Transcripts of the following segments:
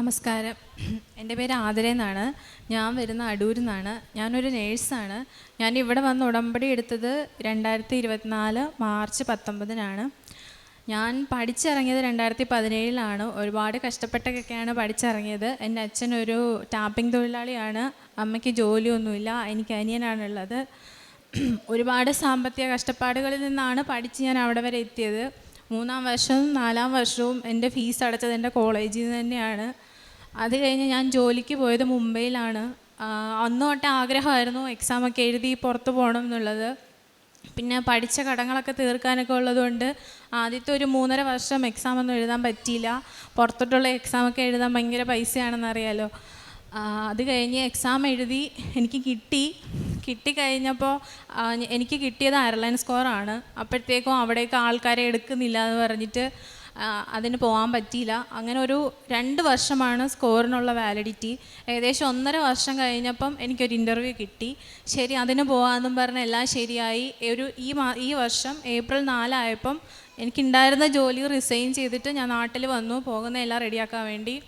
നമസ്കാരം. എന്റെ പേര് ആതിര എന്നാണ്. ഞാൻ വരുന്ന അടൂരിൽ നിന്നാണ്. ഞാനൊരു നേഴ്സാണ്. ഞാൻ ഇവിടെ വന്ന് ഉടമ്പടി എടുത്തത് രണ്ടായിരത്തി ഇരുപത്തിനാല് മാർച്ച് പത്തൊമ്പതിനാണ്. ഞാൻ പഠിച്ചിറങ്ങിയത് രണ്ടായിരത്തി പതിനേഴിലാണ് ഒരുപാട് കഷ്ടപ്പെട്ടൊക്കെയാണ് പഠിച്ചിറങ്ങിയത്. എന്റെ അച്ഛൻ ഒരു ടാപ്പിംഗ് തൊഴിലാളിയാണ്. അമ്മയ്ക്ക് ജോലിയൊന്നുമില്ല. എനിക്ക് അനിയനാണുള്ളത്. ഒരുപാട് സാമ്പത്തിക കഷ്ടപ്പാടുകളിൽ നിന്നാണ് പഠിച്ച് ഞാൻ അവിടെ വരെ എത്തിയത്. മൂന്നാം വർഷവും നാലാം വർഷവും എന്റെ ഫീസ് അടച്ചത് എന്റെ കോളേജിൽ നിന്ന് തന്നെയാണ്. അത് കഴിഞ്ഞ് ഞാൻ ജോലിക്ക് പോയത് മുംബൈയിലാണ്. അന്ന് തൊട്ട് ആഗ്രഹമായിരുന്നു എക്സാമൊക്കെ എഴുതി പുറത്ത് പോകണം എന്നുള്ളത്. പിന്നെ പഠിച്ച കടങ്ങളൊക്കെ തീർക്കാനൊക്കെ ഉള്ളതുകൊണ്ട് ആദ്യത്തെ ഒരു മൂന്നര വർഷം എക്സാം ഒന്നും എഴുതാൻ പറ്റിയില്ല. പുറത്തോട്ടുള്ള എക്സാമൊക്കെ എഴുതാൻ ഭയങ്കര പൈസയാണെന്നറിയാലോ. അത് കഴിഞ്ഞ് എക്സാം എഴുതി എനിക്ക് കിട്ടി. കിട്ടിക്കഴിഞ്ഞപ്പോൾ എനിക്ക് കിട്ടിയത് അയർലൈൻ സ്കോറാണ് അപ്പോഴത്തേക്കും അവിടേക്ക് ആൾക്കാരെ എടുക്കുന്നില്ല എന്ന് പറഞ്ഞിട്ട് അതിന് പോകാൻ പറ്റിയില്ല. അങ്ങനെ ഒരു രണ്ട് വർഷമാണ് സ്കോറിനുള്ള വാലിഡിറ്റി. ഏകദേശം ഒന്നര വർഷം കഴിഞ്ഞപ്പം എനിക്കൊരു ഇന്റർവ്യൂ കിട്ടി. ശരി അതിന് പോകാമെന്നും പറഞ്ഞ് എല്ലാം ശരിയായി. ഒരു ഈ മാ ഈ വർഷം ഏപ്രിൽ നാലായപ്പം എനിക്കുണ്ടായിരുന്ന ജോലി റിസൈൻ ചെയ്തിട്ട് ഞാൻ നാട്ടിൽ വന്നു. പോകുന്ന എല്ലാം റെഡിയാക്കാൻ വേണ്ടി.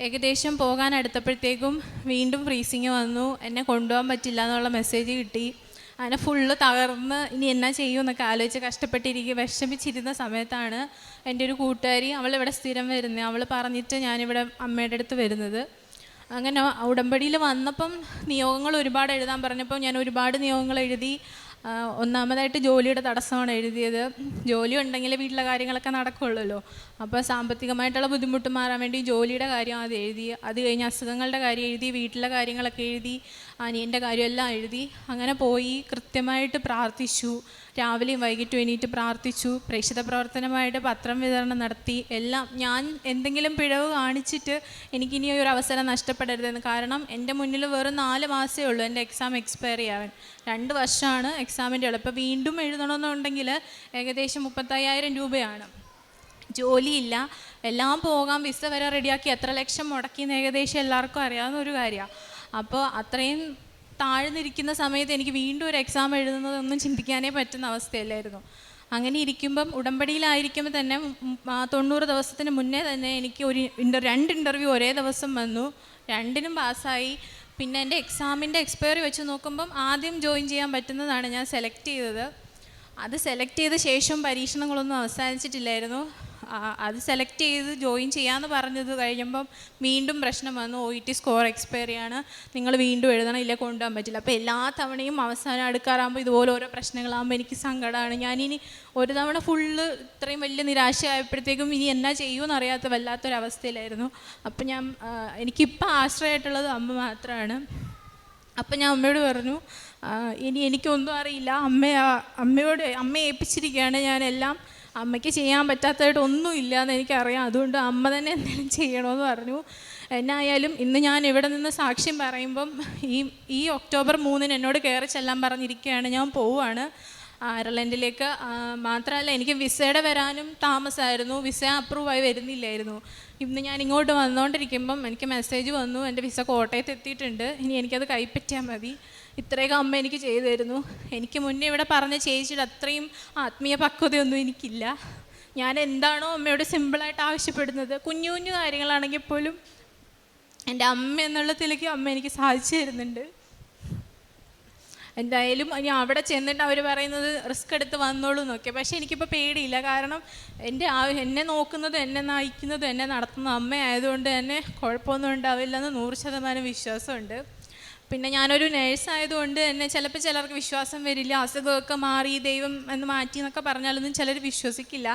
ഏകദേശം പോകാൻ അടുത്തപ്പോഴത്തേക്കും വീണ്ടും ഫ്രീസിങ് വന്നു. എന്നെ കൊണ്ടുപോകാൻ പറ്റില്ല എന്നുള്ള മെസ്സേജ് കിട്ടി. അങ്ങനെ ഫുള്ള് തകർന്ന് ഇനി എന്നാ ചെയ്യും എന്നൊക്കെ ആലോചിച്ച് കഷ്ടപ്പെട്ടിരിക്കുക വിഷമിച്ചിരുന്ന സമയത്താണ് എന്റെ ഒരു കൂട്ടുകാരി അവൾ ഇവിടെ സ്ഥിരം വരുന്നത്. അവൾ പറഞ്ഞിട്ട് ഞാനിവിടെ അമ്മയുടെ അടുത്ത് വരുന്നത്. അങ്ങനെ ഉടമ്പടിയിൽ വന്നപ്പം നിയോഗങ്ങൾ ഒരുപാട് എഴുതാൻ പറഞ്ഞപ്പോൾ ഞാൻ ഒരുപാട് നിയോഗങ്ങൾ എഴുതി ഒന്നാമതായിട്ട് ജോലിയുടെ തടസ്സമാണ് എഴുതിയത്. ജോലി ഉണ്ടെങ്കിൽ വീട്ടിലെ കാര്യങ്ങളൊക്കെ നടക്കുള്ളൂ അപ്പോൾ സാമ്പത്തികമായിട്ടുള്ള ബുദ്ധിമുട്ട് മാറാൻ വേണ്ടി ജോലിയുടെ കാര്യം അത് എഴുതി അത് കഴിഞ്ഞ് അസുഖങ്ങളുടെ കാര്യം എഴുതി വീട്ടിലെ കാര്യങ്ങളൊക്കെ എഴുതി അനിയന്റെ കാര്യമെല്ലാം എഴുതി അങ്ങനെ പോയി കൃത്യമായിട്ട് പ്രാർത്ഥിച്ചു. രാവിലെയും വൈകിട്ടും എണീറ്റ് പ്രാർത്ഥിച്ചു. പ്രേക്ഷിത പ്രവർത്തനമായിട്ട് പത്രം വിതരണം നടത്തി. എല്ലാം ഞാൻ എന്തെങ്കിലും പിഴവ് കാണിച്ചിട്ട് എനിക്കിനി ഒരു അവസരം നഷ്ടപ്പെടരുതെന്ന്. കാരണം എന്റെ മുന്നിൽ വെറും നാല് മാസമേ ഉള്ളൂ എന്റെ എക്സാം എക്സ്പയർ ചെയ്യാൻ. രണ്ട് വർഷമാണ് എക്സാമിന്റെ ഇപ്പോൾ വീണ്ടും എഴുതണമെന്നുണ്ടെങ്കിൽ ഏകദേശം മുപ്പത്തയ്യായിരം രൂപയാണ്. ജോലിയില്ല. എല്ലാം പോകാൻ വിസ വരെ റെഡിയാക്കി എത്ര ലക്ഷം മുടക്കി എന്ന് ഏകദേശം എല്ലാവർക്കും അറിയാവുന്ന ഒരു കാര്യമാണ്. അപ്പോൾ അത്രയും താഴ്ന്നിരിക്കുന്ന സമയത്ത് എനിക്ക് വീണ്ടും ഒരു എക്സാം എഴുതുന്നതൊന്നും ചിന്തിക്കാനേ പറ്റുന്ന അവസ്ഥയല്ലായിരുന്നു. അങ്ങനെ ഇരിക്കുമ്പം ഉടമ്പടിയിലായിരിക്കുമ്പോൾ തന്നെ തൊണ്ണൂറ് ദിവസത്തിന് മുന്നേ തന്നെ എനിക്ക് ഒരു ഇന്റർ രണ്ട് ഇന്റർവ്യൂ ഒരേ ദിവസം വന്നു. രണ്ടിനും പാസ്സായി. പിന്നെ എന്റെ എക്സാമിന്റെ എക്സ്പയറി വെച്ച് നോക്കുമ്പം ആദ്യം ജോയിൻ ചെയ്യാൻ പറ്റുന്നതാണ് ഞാൻ സെലക്ട് ചെയ്തത്. അത് സെലക്ട് ചെയ്ത ശേഷം പരീക്ഷണങ്ങളൊന്നും അവസാനിച്ചിട്ടില്ലായിരുന്നു. അത് സെലക്ട് ചെയ്ത് ജോയിൻ ചെയ്യാമെന്ന് പറഞ്ഞത് കഴിയുമ്പം വീണ്ടും പ്രശ്നം വന്നു. ഒ ടി സ്കോർ എക്സ്പയറി ആണ് നിങ്ങൾ വീണ്ടും എഴുതണം. ഇല്ല കൊണ്ടുപോകാൻ പറ്റില്ല. അപ്പോൾ എല്ലാ തവണയും അവസാനം അടുക്കാറാകുമ്പോൾ ഇതുപോലെ ഓരോ പ്രശ്നങ്ങളാകുമ്പോൾ എനിക്ക് സങ്കടമാണ് ഞാനിനി ഒരു തവണ ഫുള്ള് ഇത്രയും വലിയ നിരാശയായപ്പോഴത്തേക്കും ഇനി എന്നാ ചെയ്യുമെന്ന് അറിയാത്ത വല്ലാത്തൊരവസ്ഥയിലായിരുന്നു. അപ്പം ഞാൻ എനിക്കിപ്പം ആശ്രയമായിട്ടുള്ളത് അമ്മ മാത്രമാണ് അപ്പം ഞാൻ അമ്മയോട് പറഞ്ഞു "ആ, ഇനി എനിക്കൊന്നും അറിയില്ല. അമ്മയാ അമ്മയോട് അമ്മയെ ഏൽപ്പിച്ചിരിക്കുകയാണ് ഞാനെല്ലാം. അമ്മയ്ക്ക് ചെയ്യാൻ പറ്റാത്തതായിട്ട് ഒന്നും ഇല്ല എന്ന് എനിക്കറിയാം. അതുകൊണ്ട് അമ്മ തന്നെ എന്തെങ്കിലും ചെയ്യണമെന്ന് പറഞ്ഞു. എന്നായാലും ഇന്ന് ഞാൻ ഇവിടെ നിന്ന് സാക്ഷ്യം പറയുമ്പം ഈ ഈ ഒക്ടോബർ മൂന്നിന് എന്നോട് കയറി ചെല്ലാൻ പറഞ്ഞിരിക്കുകയാണ് ഞാൻ പോവുകയാണ്. അയർലൻഡിലേക്ക് മാത്രമല്ല എനിക്ക് വിസയുടെ വരാനും താമസമായിരുന്നു വിസ അപ്രൂവ് ആയി വരുന്നില്ലായിരുന്നു. ഇന്ന് ഞാൻ ഇങ്ങോട്ട് വന്നുകൊണ്ടിരിക്കുമ്പം എനിക്ക് മെസ്സേജ് വന്നു. എന്റെ വിസ കോട്ടയത്ത് എത്തിയിട്ടുണ്ട് ഇനി എനിക്കത് കൈപ്പറ്റിയാൽ മതി. ഇത്രയൊക്കെ അമ്മ എനിക്ക് ചെയ്തു തരുന്നു. എനിക്ക് മുന്നേ ഇവിടെ പറഞ്ഞ ചേച്ചിയുടെ അത്രയും ആത്മീയ പക്വതയൊന്നും എനിക്കില്ല. ഞാൻ എന്താണോ അമ്മയോട് സിമ്പിളായിട്ട് ആവശ്യപ്പെടുന്നത്. കുഞ്ഞു കുഞ്ഞു കാര്യങ്ങളാണെങ്കിൽ പോലും എന്റെ അമ്മ എന്നുള്ളതിലേക്ക് അമ്മ എനിക്ക് സാധിച്ചു തരുന്നുണ്ട്. എന്തായാലും ഇനി അവിടെ ചെന്നിട്ട് അവർ പറയുന്നത് റിസ്ക് എടുത്ത് വന്നോളൂ എന്നൊക്കെ. പക്ഷേ എനിക്കിപ്പോൾ പേടിയില്ല. കാരണം എന്റെ ആ എന്നെ നോക്കുന്നതും എന്നെ നയിക്കുന്നതും എന്നെ നടത്തുന്ന അമ്മയായതുകൊണ്ട് തന്നെ കുഴപ്പമൊന്നും ഉണ്ടാവില്ലെന്ന് നൂറ് ശതമാനം വിശ്വാസമുണ്ട്. പിന്നെ ഞാനൊരു നേഴ്സായതുകൊണ്ട് തന്നെ ചിലപ്പോൾ ചിലർക്ക് വിശ്വാസം വരില്ല അസുഖമൊക്കെ മാറി ദൈവം എന്ന് മാറ്റി എന്നൊക്കെ പറഞ്ഞാലൊന്നും ചിലർ വിശ്വസിക്കില്ല.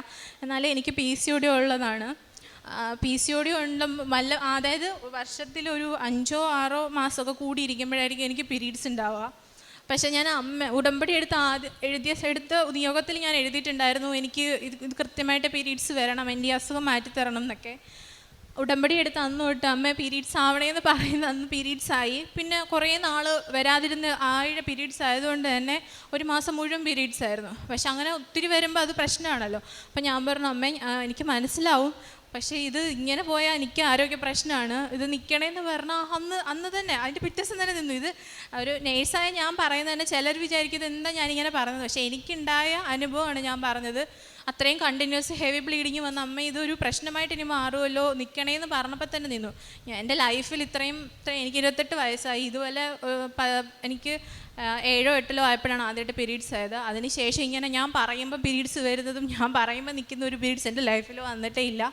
എന്നാലും എനിക്ക് പി സി ഒ ഉള്ളതാണ്. പി സി ഒ ഡി ഉണ്ട് വല്ല അതായത് വർഷത്തിലൊരു അഞ്ചോ ആറോ മാസമൊക്കെ കൂടി ഇരിക്കുമ്പോഴായിരിക്കും എനിക്ക് പീരീഡ്സ് ഉണ്ടാവുക. പക്ഷേ ഞാൻ അമ്മ ഉടമ്പടി എടുത്ത് ആദ്യം എഴുതിയ എടുത്ത നിയോഗത്തിൽ ഞാൻ എഴുതിയിട്ടുണ്ടായിരുന്നു എനിക്ക് ഇത് കൃത്യമായിട്ട് പീരീഡ്സ് വരണം എന്റെ അസുഖം മാറ്റിത്തരണം എന്നൊക്കെ. ഉടമ്പടി എടുത്ത് അന്ന് തൊട്ട് അമ്മ പീരീഡ്സ് ആവണേന്ന് പറയുന്ന അന്ന് പീരീഡ്സ് ആയി. പിന്നെ കുറേ നാൾ വരാതിരുന്ന് ആഴ പീരീഡ്സ് ആയതുകൊണ്ട് തന്നെ ഒരു മാസം മുഴുവൻ പീരീഡ്സ് ആയിരുന്നു. പക്ഷെ അങ്ങനെ ഒത്തിരി വരുമ്പോൾ അത് പ്രശ്നമാണല്ലോ. അപ്പം ഞാൻ പറഞ്ഞു അമ്മ എനിക്ക് മനസ്സിലാവും. പക്ഷേ ഇത് ഇങ്ങനെ പോയാൽ എനിക്ക് ആരോഗ്യ പ്രശ്നമാണ്. ഇത് നിൽക്കണേന്ന് പറഞ്ഞാൽ അന്ന് അന്ന് തന്നെ അതിന്റെ പിറ്റേ ദിവസം തന്നെ നിന്നു. ഇത് ഒരു നേഴ്സായ ഞാൻ പറയുന്നത് തന്നെ ചിലർ വിചാരിക്കുന്നത് എന്താ ഞാനിങ്ങനെ പറഞ്ഞത് പക്ഷേ എനിക്കുണ്ടായ അനുഭവമാണ് ഞാൻ പറഞ്ഞത്. അത്രയും കണ്ടിന്യൂസ് ഹെവി ബ്ലീഡിങ് വന്ന അമ്മ ഇതൊരു പ്രശ്നമായിട്ട് ഇനി മാറുമല്ലോ നിൽക്കണേന്ന് പറഞ്ഞപ്പോൾ തന്നെ നിന്നു. ഞാൻ എന്റെ ലൈഫിൽ ഇത്രയും ഇത്രയും എനിക്ക് ഇരുപത്തെട്ട് വയസ്സായി. ഇതുപോലെ എനിക്ക് ഏഴോ എട്ടിലോ ആയപ്പോഴാണ് ആദ്യമായിട്ട് പീരീഡ്സ് ആയത്. അതിനുശേഷം ഇങ്ങനെ ഞാൻ പറയുമ്പോൾ പീരീഡ്സ് വരുന്നതും ഞാൻ പറയുമ്പോൾ നിൽക്കുന്ന ഒരു പീരീഡ്സ് എന്റെ ലൈഫിൽ വന്നിട്ടേ ഇല്ല.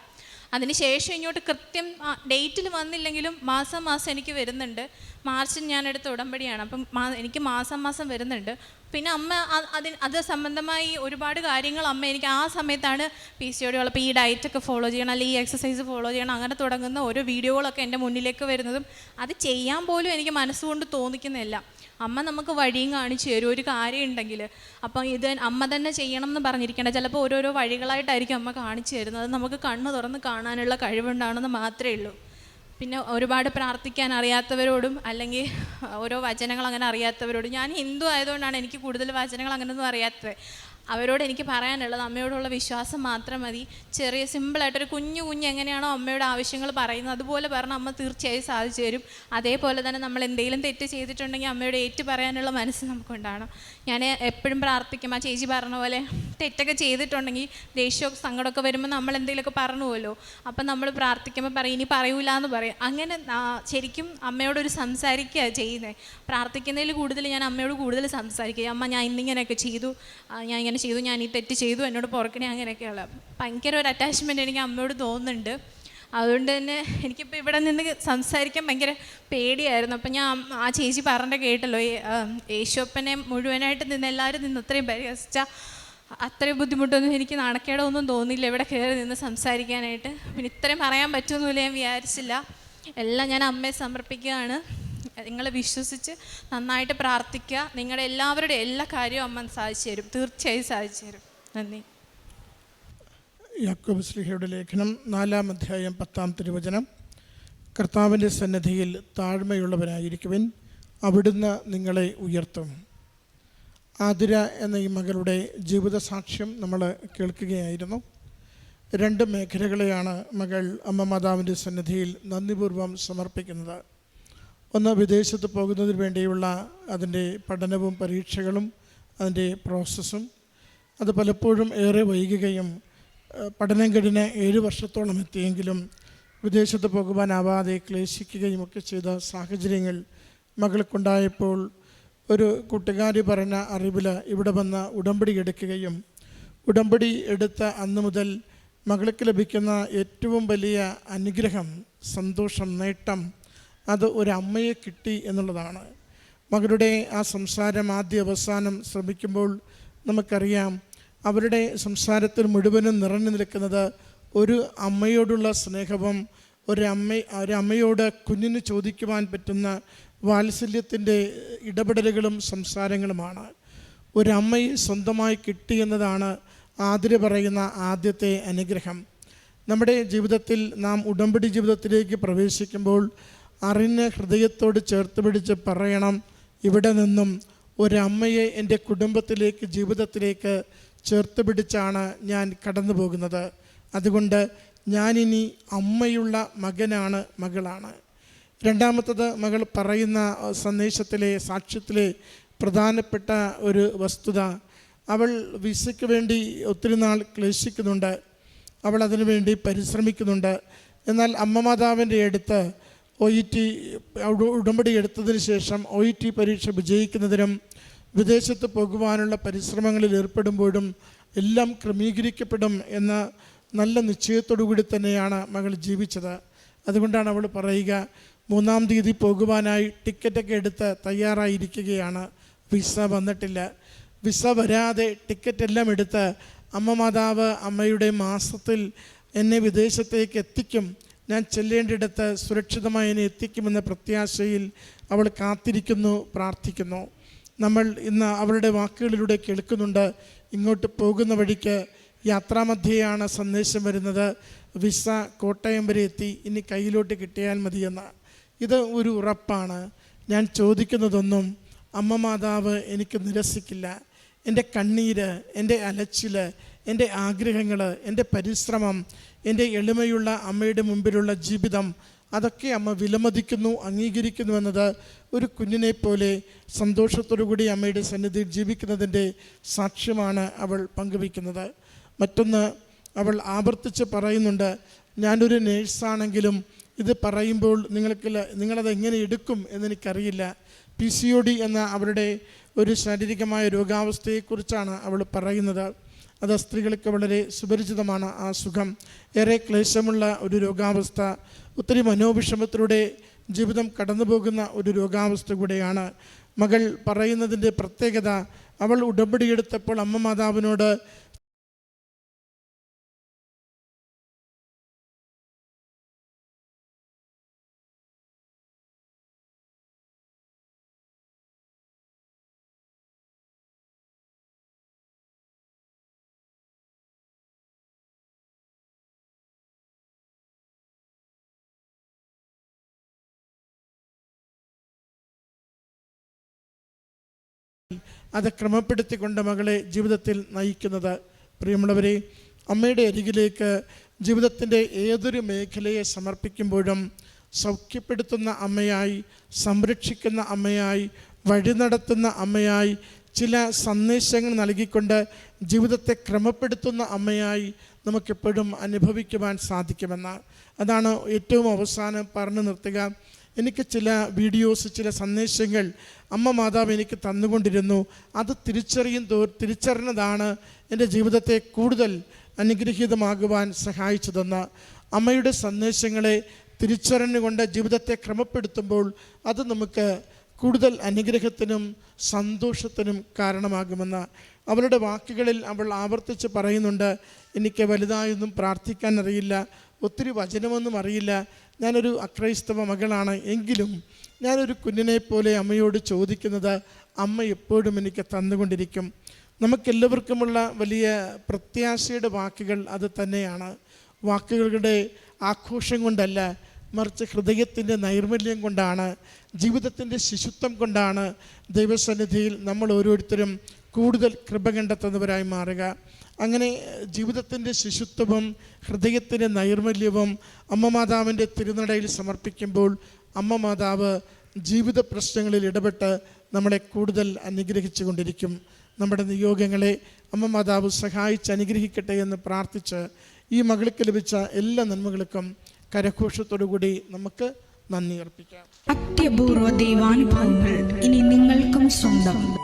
അതിനുശേഷം ഇങ്ങോട്ട് കൃത്യം ഡേറ്റിൽ വന്നില്ലെങ്കിലും മാസം മാസം എനിക്ക് വരുന്നുണ്ട്. മാർച്ചിൽ ഞാൻ എടുത്ത ഉടമ്പടിയാണ്. അപ്പം എനിക്ക് മാസം മാസം വരുന്നുണ്ട്. പിന്നെ അമ്മ അതി അത് സംബന്ധമായി ഒരുപാട് കാര്യങ്ങൾ അമ്മ എനിക്ക് ആ സമയത്താണ് പി സി ഒടി ഉള്ളപ്പോൾ ഈ ഡയറ്റൊക്കെ ഫോളോ ചെയ്യണം അല്ലെങ്കിൽ ഈ എക്സസൈസ് ഫോളോ ചെയ്യണം അങ്ങനെ തുടങ്ങുന്ന ഓരോ വീഡിയോകളൊക്കെ എന്റെ മുന്നിലേക്ക് വരുന്നതും അത് ചെയ്യാൻ പോലും എനിക്ക് മനസ്സുകൊണ്ട് തോന്നിക്കുന്നില്ല അമ്മ നമുക്ക് വഴിയും കാണിച്ചു തരും. ഒരു കാര്യം ഉണ്ടെങ്കിൽ അപ്പം ഇത് അമ്മ തന്നെ ചെയ്യണം എന്ന് പറഞ്ഞിരിക്കേണ്ട. ചിലപ്പോൾ ഓരോരോ വഴികളായിട്ടായിരിക്കും അമ്മ കാണിച്ചു തരുന്നത്. നമുക്ക് കണ്ണ് തുറന്ന് കാണാനുള്ള കഴിവുണ്ടാണെന്ന് മാത്രമേ ഉള്ളൂ. പിന്നെ ഒരുപാട് പ്രാർത്ഥിക്കാൻ അറിയാത്തവരോടും അല്ലെങ്കിൽ ഓരോ വചനങ്ങൾ അങ്ങനെ അറിയാത്തവരോടും. ഞാൻ ഹിന്ദു ആയതുകൊണ്ടാണ് എനിക്ക് കൂടുതൽ വചനങ്ങൾ അങ്ങനെയൊന്നും അറിയാത്തത്. അവരോട് എനിക്ക് പറയാനുള്ളത് അമ്മയോടുള്ള വിശ്വാസം മാത്രം മതി. ചെറിയ സിമ്പിളായിട്ടൊരു കുഞ്ഞു കുഞ്ഞ് എങ്ങനെയാണോ അമ്മയുടെ ആവശ്യങ്ങൾ പറയുന്നത് അതുപോലെ പറഞ്ഞാൽ അമ്മ തീർച്ചയായും സാധിച്ചു തരും. അതേപോലെ തന്നെ നമ്മൾ എന്തെങ്കിലും തെറ്റ് ചെയ്തിട്ടുണ്ടെങ്കിൽ അമ്മയോട് ഏറ്റു പറയാനുള്ള മനസ്സ് നമുക്കുണ്ടാകണം ഞാൻ എപ്പോഴും പ്രാർത്ഥിക്കും ആ ചേച്ചി പറഞ്ഞ പോലെ തെറ്റൊക്കെ ചെയ്തിട്ടുണ്ടെങ്കിൽ ദേഷ്യമൊക്കെ സങ്കടമൊക്കെ വരുമ്പോൾ നമ്മൾ എന്തെങ്കിലുമൊക്കെ പറഞ്ഞു പോലോ അപ്പം നമ്മൾ പ്രാർത്ഥിക്കുമ്പോൾ പറയും ഇനി പറയൂല എന്ന് പറയും. അങ്ങനെ ശരിക്കും അമ്മയോടൊരു സംസാരിക്കുക ചെയ്യുന്നത്. പ്രാർത്ഥിക്കുന്നതിൽ കൂടുതൽ ഞാൻ അമ്മയോട് കൂടുതൽ സംസാരിക്കുക അമ്മ ഞാൻ ഇന്നിങ്ങനെയൊക്കെ ചെയ്തു. ഞാൻ ഇങ്ങനെ ചെയ്തു ഞാൻ ഈ തെറ്റ് ചെയ്തു എന്നോട് പുറക്കണേ അങ്ങനെയൊക്കെയുള്ള. ഭയങ്കര ഒരു അറ്റാച്ച്മെന്റ് എനിക്ക് അമ്മയോട് തോന്നുന്നുണ്ട്. അതുകൊണ്ട് തന്നെ എനിക്കിപ്പോൾ ഇവിടെ നിന്ന് സംസാരിക്കാൻ ഭയങ്കര പേടിയായിരുന്നു. അപ്പം ഞാൻ ആ ചേച്ചി പറഞ്ഞ കേട്ടല്ലോ യേശുപ്പനെ മുഴുവനായിട്ട് നിന്ന് എല്ലാവരും നിന്ന് അത്രയും പരിഹസിച്ച അത്രയും ബുദ്ധിമുട്ടൊന്നും എനിക്ക് നാണക്കേടൊന്നും തോന്നിയില്ല ഇവിടെ കയറി നിന്ന് സംസാരിക്കാനായിട്ട്. പിന്നെ ഇത്രയും പറയാൻ പറ്റുമെന്നില്ല ഞാൻ വിചാരിച്ചില്ല. എല്ലാം ഞാൻ അമ്മയെ സമർപ്പിക്കുകയാണ്. നിങ്ങൾ വിശ്വസിച്ച് നന്നായിട്ട് പ്രാർത്ഥിക്കുക. നിങ്ങളുടെ എല്ലാവരുടെ എല്ലാ കാര്യവും അമ്മ സാധിച്ചു തരും. തീർച്ചയായും സാധിച്ചു തരും. നന്ദി. യാക്കോബ് ശ്രീഹയുടെ ലേഖനം നാലാം അധ്യായം പത്താം തിരുവചനം. കർത്താവിന്റെ സന്നദ്ധിയിൽ താഴ്മയുള്ളവരായിരിക്കുവിൻ അവിടുന്ന് നിങ്ങളെ ഉയർത്തും. ആതിര എന്ന ഈ മകളുടെ ജീവിത സാക്ഷ്യം നമ്മൾ കേൾക്കുകയായിരുന്നു. രണ്ട് മേഖലകളെയാണ് മകൾ അമ്മ മാതാവിന്റെ സന്നിധിയിൽ നന്ദിപൂർവം സമർപ്പിക്കുന്നത്. ഒന്ന് വിദേശത്ത് പോകുന്നതിന് വേണ്ടിയുള്ള അതിന്റെ പഠനവും പരീക്ഷകളും അതിന്റെ പ്രോസസ്സും അത് പലപ്പോഴും ഏറെ വൈകുകയും പഠനം കഴിഞ്ഞ് ഏഴ് വർഷത്തോളം എത്തിയെങ്കിലും വിദേശത്ത് പോകുവാനാവാതെ ക്ലേശിക്കുകയും ഒക്കെ ചെയ്ത സാഹചര്യങ്ങൾ മകൾക്കുണ്ടായപ്പോൾ ഒരു കൂട്ടുകാരി പറഞ്ഞ അറിവിൽ ഇവിടെ വന്ന് ഉടമ്പടി എടുക്കുകയും ഉടമ്പടി എടുത്ത അന്ന് മുതൽ മകൾക്ക് ലഭിക്കുന്ന ഏറ്റവും വലിയ അനുഗ്രഹം സന്തോഷം നേട്ടം അത് ഒരമ്മയെ കിട്ടി എന്നുള്ളതാണ്. മകളുടെ ആ സംസാരം ആദ്യ അവസാനം ശ്രമിക്കുമ്പോൾ നമുക്കറിയാം അവരുടെ സംസാരത്തിൽ മുഴുവനും നിറഞ്ഞു നിൽക്കുന്നത് ഒരു അമ്മയോടുള്ള സ്നേഹവും ഒരമ്മ ഒരമ്മയോട് കുഞ്ഞിന് ചോദിക്കുവാൻ പറ്റുന്ന വാത്സല്യത്തിന്റെ ഇടപെടലുകളും സംസാരങ്ങളുമാണ്. ഒരമ്മയെ സ്വന്തമായി കിട്ടി എന്നതാണ് ആതിര പറയുന്ന ആദ്യത്തെ അനുഗ്രഹം. നമ്മുടെ ജീവിതത്തിൽ നാം ഉടമ്പടി ജീവിതത്തിലേക്ക് പ്രവേശിക്കുമ്പോൾ അറിഞ്ഞ് ഹൃദയത്തോട് ചേർത്ത് പിടിച്ച് പറയണം. ഇവിടെ നിന്നും ഒരമ്മയെ എന്റെ കുടുംബത്തിലേക്ക് ജീവിതത്തിലേക്ക് ചേർത്ത് പിടിച്ചാണ് ഞാൻ കടന്നു പോകുന്നത്. അതുകൊണ്ട് ഞാനിനി അമ്മയുള്ള മകനാണ് മകളാണ്. രണ്ടാമത്തത് മകൾ പറയുന്ന സന്ദേശത്തിലെ സാക്ഷ്യത്തിലെ പ്രധാനപ്പെട്ട ഒരു വസ്തുത. അവൾ വിസയ്ക്ക് വേണ്ടി ഒത്തിരി നാൾ ക്ലേശിക്കുന്നുണ്ട്. അവൾ അതിനുവേണ്ടി പരിശ്രമിക്കുന്നുണ്ട്. എന്നാൽ അമ്മ മാതാവിന്റെ അടുത്ത് ഒ ഇ ടി ഉടമ്പടി എടുത്തതിന് ശേഷം ഒ ഇ ടി പരീക്ഷ വിജയിക്കുന്നതിനും വിദേശത്ത് പോകുവാനുള്ള പരിശ്രമങ്ങളിൽ ഏർപ്പെടുമ്പോഴും എല്ലാം ക്രമീകരിക്കപ്പെടും എന്ന നല്ല നിശ്ചയത്തോടു കൂടി തന്നെയാണ് മകൾ ജീവിച്ചത്. അതുകൊണ്ടാണ് അവൾ പറയുക മൂന്നാം തീയതി പോകുവാനായി ടിക്കറ്റൊക്കെ എടുത്ത് തയ്യാറായിരിക്കുകയാണ്. വിസ വന്നിട്ടില്ല. വിസ വരാതെ ടിക്കറ്റ് എല്ലാം എടുത്ത് അമ്മ മാതാവ് അമ്മയുടെ മാസത്തിൽ എന്നെ വിദേശത്തേക്ക് എത്തിക്കും. ഞാൻ ചെല്ലേണ്ടിടത്ത് സുരക്ഷിതമായി എന്നെ എത്തിക്കുമെന്ന പ്രത്യാശയിൽ അവൾ കാത്തിരിക്കുന്നു പ്രാർത്ഥിക്കുന്നു. നമ്മൾ ഇന്ന് അവളുടെ വാക്കുകളിലൂടെ കേൾക്കുന്നുണ്ട്. ഇങ്ങോട്ട് പോകുന്ന വഴിക്ക് യാത്രാമധ്യയാണ് സന്ദേശം വരുന്നത്. വിസ കോട്ടയം വരെ എത്തി. ഇനി കയ്യിലോട്ട് കിട്ടിയാൽ മതിയെന്ന്. ഇത് ഒരു ഉറപ്പാണ്. ഞാൻ ചോദിക്കുന്നതൊന്നും അമ്മ മാതാവ് എനിക്ക് നിരസിക്കില്ല. എന്റെ കണ്ണീര് എന്റെ അലച്ചിൽ എന്റെ ആഗ്രഹങ്ങൾ എന്റെ പരിശ്രമം എന്റെ എളിമയുള്ള അമ്മയുടെ മുമ്പിലുള്ള ജീവിതം അതൊക്കെ അമ്മ വിലമതിക്കുന്നു അംഗീകരിക്കുന്നു എന്നത് ഒരു കുഞ്ഞിനെ പോലെ സന്തോഷത്തോടുകൂടി അമ്മയുടെ സന്നിധിയിൽ ജീവിക്കുന്നതിന്റെ സാക്ഷ്യമാണ് അവൾ പങ്കുവയ്ക്കുന്നത്. മറ്റൊന്ന് അവൾ ആവർത്തിച്ച് പറയുന്നുണ്ട് ഞാനൊരു നേഴ്സാണെങ്കിലും ഇത് പറയുമ്പോൾ നിങ്ങൾക്ക് നിങ്ങളത് എങ്ങനെ എടുക്കും എന്നെനിക്കറിയില്ല. പി സി ഒ ഡി എന്ന അവരുടെ ഒരു ശാരീരികമായ രോഗാവസ്ഥയെക്കുറിച്ചാണ് അവൾ പറയുന്നത്. അത് സ്ത്രീകൾക്ക് വളരെ സുപരിചിതമാണ് ആ സുഖം. ഏറെ ക്ലേശമുള്ള ഒരു രോഗാവസ്ഥ ഒത്തിരി മനോവിഷമത്തിലൂടെ ജീവിതം കടന്നു പോകുന്ന ഒരു രോഗാവസ്ഥ കൂടെയാണ്. മകൾ പറയുന്നതിന്റെ പ്രത്യേകത അവൾ ഉടമ്പടിയെടുത്തപ്പോൾ അമ്മ മാതാവിനോട് അത് ക്രമപ്പെടുത്തിക്കൊണ്ട് മകളെ ജീവിതത്തിൽ നയിക്കുന്നത്. പ്രിയമുള്ളവരെ അമ്മയുടെ അരികിലേക്ക് ജീവിതത്തിന്റെ ഏതൊരു മേഖലയെ സമർപ്പിക്കുമ്പോഴും സൗഖ്യപ്പെടുത്തുന്ന അമ്മയായി സംരക്ഷിക്കുന്ന അമ്മയായി വഴി നടത്തുന്ന അമ്മയായി ചില സന്ദേശങ്ങൾ നൽകിക്കൊണ്ട് ജീവിതത്തെ ക്രമപ്പെടുത്തുന്ന അമ്മയായി നമുക്കെപ്പോഴും അനുഭവിക്കുവാൻ സാധിക്കുമെന്ന്. അതാണ് ഏറ്റവും അവസാനം പറഞ്ഞു നിർത്തുക. എനിക്ക് ചില വീഡിയോസ് ചില സന്ദേശങ്ങൾ അമ്മ മാതാവ് എനിക്ക് തന്നുകൊണ്ടിരുന്നു. അത് തിരിച്ചറിയും തോ തിരിച്ചറിഞ്ഞതാണ് എന്റെ ജീവിതത്തെ കൂടുതൽ അനുഗ്രഹീതമാകുവാൻ സഹായിച്ചതെന്ന്. അമ്മയുടെ സന്ദേശങ്ങളെ തിരിച്ചറിഞ്ഞുകൊണ്ട് ജീവിതത്തെ ക്രമപ്പെടുത്തുമ്പോൾ അത് നമുക്ക് കൂടുതൽ അനുഗ്രഹത്തിനും സന്തോഷത്തിനും കാരണമാകുമെന്ന്. അവളുടെ വാക്കുകളിൽ അവൾ ആവർത്തിച്ച് പറയുന്നുണ്ട് എനിക്ക് വലുതായൊന്നും പ്രാർത്ഥിക്കാൻ അറിയില്ല ഒത്തിരി വചനമൊന്നും അറിയില്ല ഞാനൊരു അക്രൈസ്തവ മകളാണ് എങ്കിലും ഞാനൊരു കുഞ്ഞിനെ പോലെ അമ്മയോട് ചോദിക്കുന്നത് അമ്മ എപ്പോഴും എനിക്ക് തന്നുകൊണ്ടിരിക്കും. നമുക്കെല്ലാവർക്കുമുള്ള വലിയ പ്രത്യാശയുടെ വാക്കുകൾ അത് തന്നെയാണ്. വാക്കുകളുടെ ആഘോഷം കൊണ്ടല്ല മറിച്ച് ഹൃദയത്തിന്റെ നൈർമല്യം കൊണ്ടാണ് ജീവിതത്തിന്റെ ശിശുത്വം കൊണ്ടാണ് ദൈവസന്നിധിയിൽ നമ്മൾ ഓരോരുത്തരും കൂടുതൽ കൃപ കണ്ടെത്തുന്നവരായി മാറുക. അങ്ങനെ ജീവിതത്തിന്റെ ശിശുത്വവും ഹൃദയത്തിന്റെ നൈർമല്യവും അമ്മ മാതാവിന്റെ തിരുനടയിൽ സമർപ്പിക്കുമ്പോൾ അമ്മ മാതാവ് ജീവിത പ്രശ്നങ്ങളിൽ ഇടപെട്ട് നമ്മളെ കൂടുതൽ അനുഗ്രഹിച്ചു കൊണ്ടിരിക്കും നമ്മുടെ നിയോഗങ്ങളെ അമ്മ മാതാവ് സഹായിച്ച് അനുഗ്രഹിക്കട്ടെ എന്ന് പ്രാർത്ഥിച്ച് ഈ മകൾക്ക് ലഭിച്ച എല്ലാ നന്മകൾക്കും കരഘോഷത്തോടുകൂടി നമുക്ക് നന്ദി അർപ്പിക്കാം. അത്യപൂർവ ദൈവാനുഭവങ്ങൾ ഇനി നിങ്ങൾക്കും സ്വന്തം.